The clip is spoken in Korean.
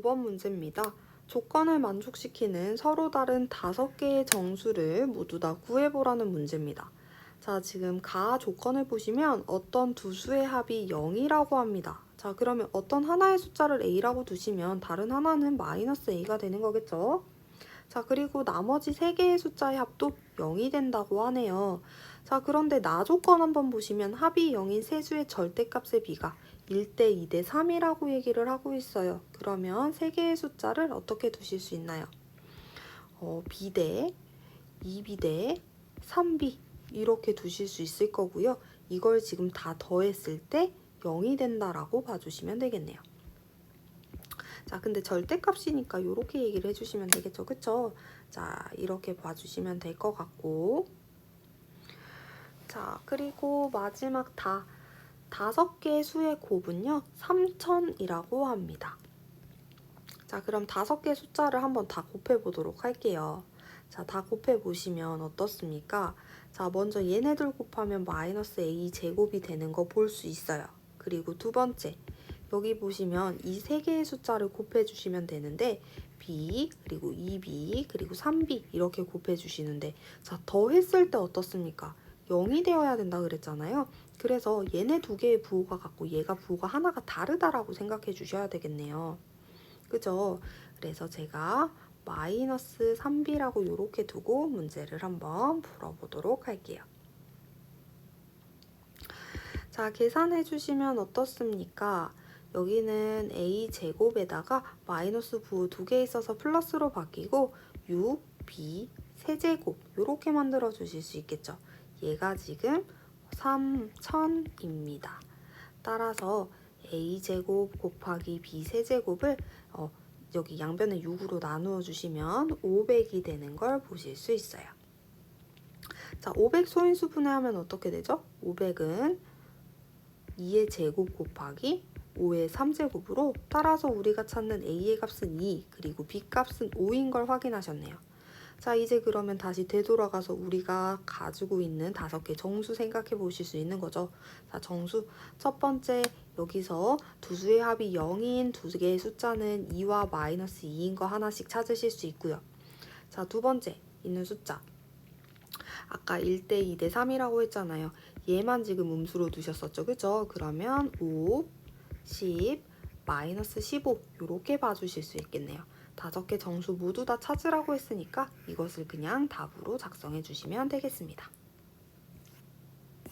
5번 문제입니다. 조건을 만족시키는 서로 다른 다섯 개의 정수를 모두 다 구해보라는 문제입니다. 자, 지금 가 조건을 보시면 어떤 두 수의 합이 0이라고 합니다. 자, 그러면 어떤 하나의 숫자를 a라고 두시면 다른 하나는 마이너스 a가 되는 거겠죠? 자, 그리고 나머지 세 개의 숫자의 합도 0이 된다고 하네요. 자, 그런데 나 조건 한번 보시면 합이 0인 세 수의 절대값의 비가 1대 2대 3이라고 얘기를 하고 있어요. 그러면 세 개의 숫자를 어떻게 두실 수 있나요? 어, B대, 2B대, 3B 이렇게 두실 수 있을 거고요. 이걸 지금 다 더했을 때 0이 된다라고 봐주시면 되겠네요. 자, 근데 절대값이니까 이렇게 얘기를 해주시면 되겠죠. 그쵸? 자, 이렇게 봐주시면 될 것 같고 자, 그리고 마지막 다 다섯 개의 수의 곱은요, 3천이라고 합니다. 자, 그럼 다섯 개의 숫자를 한번 다 곱해 보도록 할게요. 자, 다 곱해 보시면 어떻습니까? 자, 먼저 얘네들 곱하면 마이너스 a 제곱이 되는 거 볼 수 있어요. 그리고 두 번째, 여기 보시면 이 세 개의 숫자를 곱해 주시면 되는데 b 그리고 2b 그리고 3b 이렇게 곱해 주시는데 자, 더했을 때 어떻습니까? 0이 되어야 된다 그랬잖아요. 그래서 얘네 두 개의 부호가 같고 얘가 부호가 하나가 다르다라고 생각해 주셔야 되겠네요. 그죠? 그래서 제가 마이너스 3b라고 이렇게 두고 문제를 한번 풀어보도록 할게요. 자, 계산해 주시면 어떻습니까? 여기는 a 제곱에다가 마이너스 부호 두개 있어서 플러스로 바뀌고 6, b 세제곱 이렇게 만들어 주실 수 있겠죠. 얘가 지금 3000입니다. 따라서 a제곱 곱하기 b세제곱을 어, 여기 양변에 6으로 나누어 주시면 500이 되는 걸 보실 수 있어요. 자, 500 소인수 분해하면 어떻게 되죠? 500은 2의 제곱 곱하기 5의 3제곱으로 따라서 우리가 찾는 a의 값은 2 그리고 b 값은 5인 걸 확인하셨네요. 자, 이제 그러면 다시 되돌아가서 우리가 가지고 있는 다섯 개 정수 생각해 보실 수 있는 거죠. 자, 정수 첫 번째 여기서 두 수의 합이 0인 두 개의 숫자는 2와 마이너스 2인 거 하나씩 찾으실 수 있고요. 자, 두 번째 있는 숫자. 아까 1대 2대 3이라고 했잖아요. 얘만 지금 음수로 두셨었죠. 그죠? 그러면 5, 10, 마이너스 15 이렇게 봐주실 수 있겠네요. 다섯 개 정수 모두 다 찾으라고 했으니까 이것을 그냥 답으로 작성해 주시면 되겠습니다.